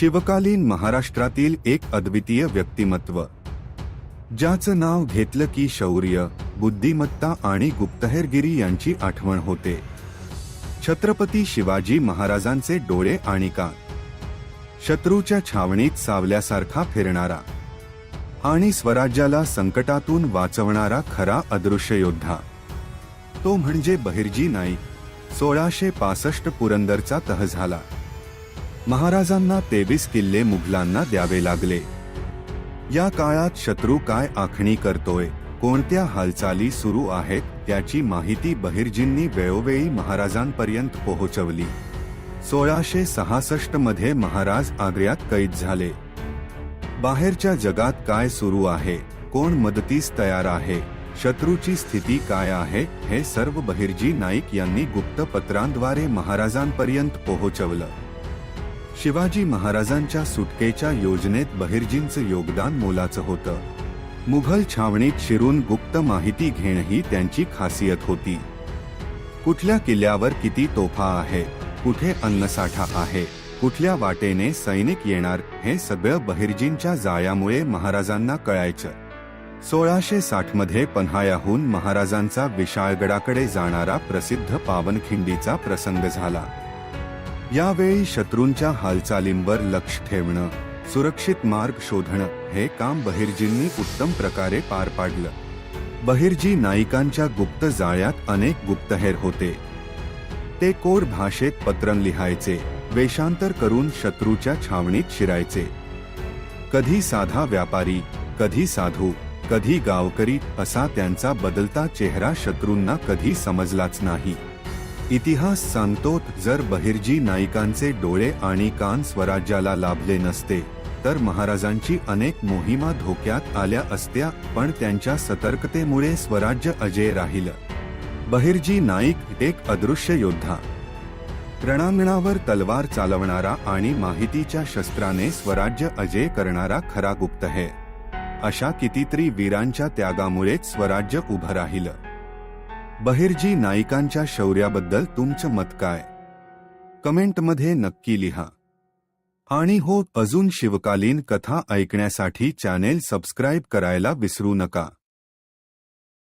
शिवकालीन महाराष्ट्रातील एक अद्वितीय व्यक्तिमत्व ज्याचं नाव घेतलं की शौर्य बुद्धिमत्ता आणि गुप्तहेरगिरी यांची आठवण होते. छत्रपती शिवाजी महाराजांचे डोळे आणि कान शत्रूच्या छावणीत सावल्यासारखा फिरणारा आणि स्वराज्याला संकटातून वाचवणारा खरा अदृश्य योद्धा. तो म्हणजे बहिर्जी नाईक सोळाशे पासष्ट पुरंदरचा तह झाला. महाराजांना तेवीस किल्ले मुघलांना द्यावे लागले. या काळात शत्रू काय आखणी करतोय कोणत्या हालचाली सुरू आहेत त्याची माहिती बहिर्जींनी वेळोवेळी महाराजांपर्यंत पोहोचवली. सोळाशे सहासष्टमध्ये महाराज आग्र्यात कैद झाले. बाहेरच्या जगात काय सुरू आहे कोण मदतीस तयार आहे शत्रूची स्थिती काय आहे हे सर्व बहिर्जी नाईक यांनी गुप्त पत्रांद्वारे महाराजांपर्यंत पोहोचवलं. शिवाजी महाराजांच्या सुटकेच्या योजनेत बहिर्जींचं योगदान मोलाचं होतं. मुघल छावणीत शिरून गुप्त माहिती घेणं ही त्यांची खासियत होती. कुठल्या किल्ल्यावर किती तोफा आहे कुठे अन्नसाठा आहे कुठल्या वाटेने सैनिक येणार हे सगळं बहिर्जींच्या जाळ्यामुळे महाराजांना कळायचं. सोळाशे साठमध्ये पन्हाळ्याहून महाराजांचा विशाळगडाकडे जाणारा प्रसिद्ध पावनखिंडीचा प्रसंग झाला. यावेळी शत्रूंच्या हालचालींवर लक्ष ठेवणं सुरक्षित मार्ग शोधणं हे काम बहिर्जींनी उत्तम प्रकारे पार पाडलं. बहिर्जी नाईकांच्या गुप्त जाळ्यात अनेक गुप्तहेर होते. ते कोर भाषेत पत्रं लिहायचे वेषांतर करून शत्रूच्या छावणीत शिरायचे. कधी साधा व्यापारी कधी साधू कधी गावकरी असा त्यांचा बदलता चेहरा शत्रूंना कधी समजलाच नाही. इतिहास सांगतोत जर बहिर्जी नाईकांचे डोळे आणि कान स्वराज्याला लाभले नसते तर महाराजांची अनेक मोहिमा धोक्यात आल्या असत्या पण त्यांच्या सतर्कतेमुळे स्वराज्य अजय राहिलं. बहिर्जी नाईक एक अदृश्य योद्धा. रणांगणावर तलवार चालवणारा आणि माहितीच्या शस्त्राने स्वराज्य अजय करणारा खरा गुप्त है अशा कितीतरी वीरांच्या त्यागामुळेच स्वराज्य उभं राहिलं. बहिर्जी नायिकांच्या शौर्याबद्दल तुमचं मत काय? कमेंटमध्ये नक्की लिहा. आणि हो अजून शिवकालीन कथा ऐकण्यासाठी चॅनेल सबस्क्राईब करायला विसरू नका.